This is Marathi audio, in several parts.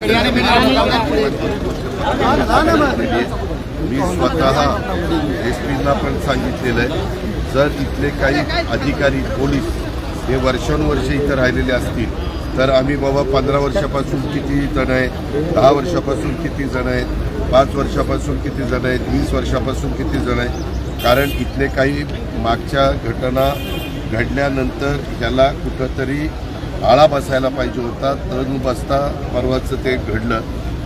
मी स्वतः एसपींना पण सांगितलेलं आहे. जर इथले काही अधिकारी पोलीस हे वर्षानुवर्षे इथं राहिलेले असतील तर आम्ही बाबा पंधरा वर्षापासून किती जण आहेत दहा वर्षापासून किती जण आहेत पाच वर्षापासून किती जण आहेत वीस वर्षापासून किती जण आहेत. कारण इथले काही मागच्या घटना घडल्यानंतर ह्याला कुठंतरी आळा बसायला पाहिजे होता तर न बसता परवाचं ते घडलं.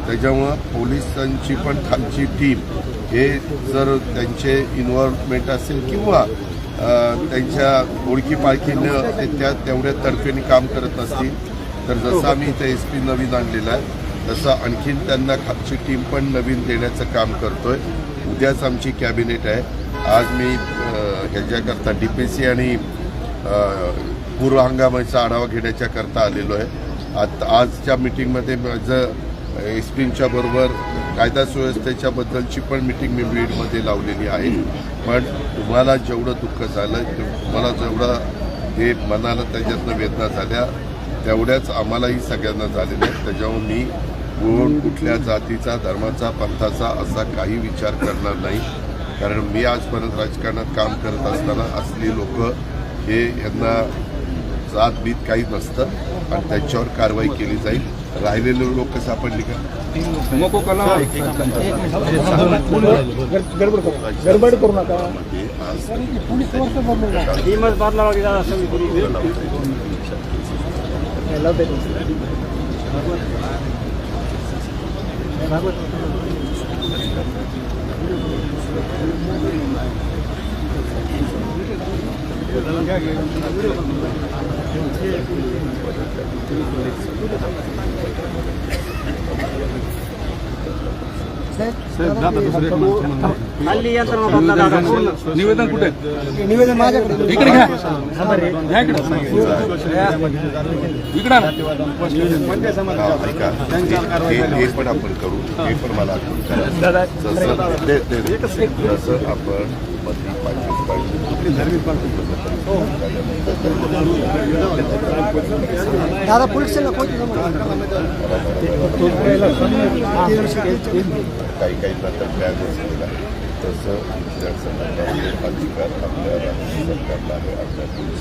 त्याच्यामुळं पोलिसांची पण खालची टीम हे जर त्यांचे इन्व्हॉल्वमेंट असेल किंवा त्यांच्या ओळखी पाळखीनं ते त्या तेवढ्या तर्फेने काम करत असतील तर जसं आम्ही इथे एस पी नवीन आणलेला आहे तसं आणखीन त्यांना खालची टीम पण नवीन देण्याचं काम करतोय. उद्याच आमची कॅबिनेट आहे. आज मी ह्याच्याकरता डी पी सी आणि पूर्व हंगामाचा आढावा घेण्याच्या करता आलेलो आहे. आता आजच्या मिटिंगमध्ये माझं एस पींच्या बरोबर कायदा सुव्यवस्थेच्याबद्दलची पण मिटिंग मी बीडमध्ये लावलेली आहे. पण तुम्हाला जेवढं दुःख झालं तुम्हाला जेवढं हे मनाला त्याच्यातनं वेदना झाल्या तेवढ्याच आम्हालाही सगळ्यांना झालेल्या आहेत. त्याच्यावर मी कोण कुठल्या जातीचा धर्माचा पंथाचा असा काही विचार करणार नाही. कारण मी आजपर्यंत राजकारणात काम करत असताना असली लोक हे यांना जात बीत काही नसतं आणि त्यांच्यावर कारवाई केली जाईल. राहिलेले लोक सापडली का? गडबड करू नका. आज निवेदन कुठे निवेदन माझ्याकडे. इकडे घ्या. घ्या इकडे. इकडे. हा, पण आपण करू हे पण मला आठवण करा जसं ते- ते- जसं आपण मध्ये दादा पुलिस काही काही नंतर बॅग असलेला तसं इथल्या संदर्भातले अधिकार आपल्या राज्य सरकारला आहे. आपल्या पोलीस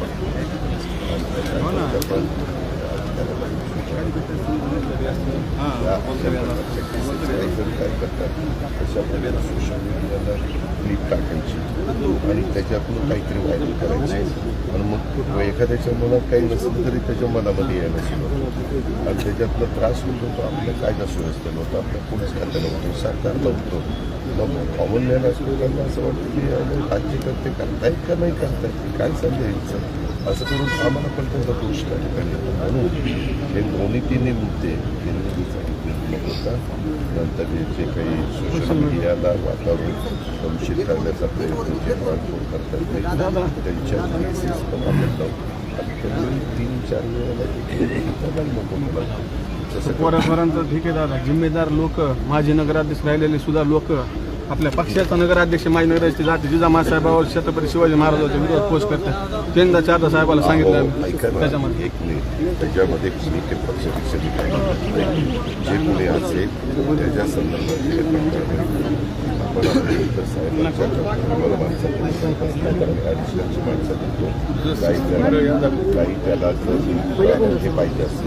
पण. आणि काय करतात सोशल मीडियाला क्लिप टाकायची आणि त्याच्यातून काहीतरी व्हायरल करायचं आणि मग एखाद्याच्या मनात काही नसलं तरी त्याच्या मनामध्ये यायला सुरू आणि त्याच्यातला त्रास होत होतो आपल्या कायदा सुव्यवस्थेला होतो. आपल्या पोलीस खात्याला होतो सरकारला होतो मग कॉमन मॅन लोकांना असं वाटतं की अरे राज्यकर्ते करतायत का नाही करतायत काय समजायचं असं करून आम्हाला पण त्याचा दोष त्या ठिकाणी म्हणून हे दोन्ही तिन्ही मुद्दे होता नंतर जे काही सोशल मीडियाला वातावरण कलुषित करण्याचा प्रयत्न जे ट्रान्सपोर्ट करतात त्यांच्या केसेस पण आपण लावतो तीन चार वेळेला पोरापोरांचं ठीक आहे दादा जिम्मेदार लोक माजी नगराध्यक्ष राहिलेले सुद्धा लोक आपल्या पक्षाचा नगराध्यक्ष माजी नगराध्यक्ष जाते जिजामा साहेबावर छत्रपती शिवाजी महाराजांच्या विरोधात पोस्ट करतात. त्यांना चारदा साहेबाला सांगितलं त्याच्यामध्ये एक त्याच्यामध्ये जे कोणी असेल त्याच्या संदर्भात काही त्याला पाहिजे असेल.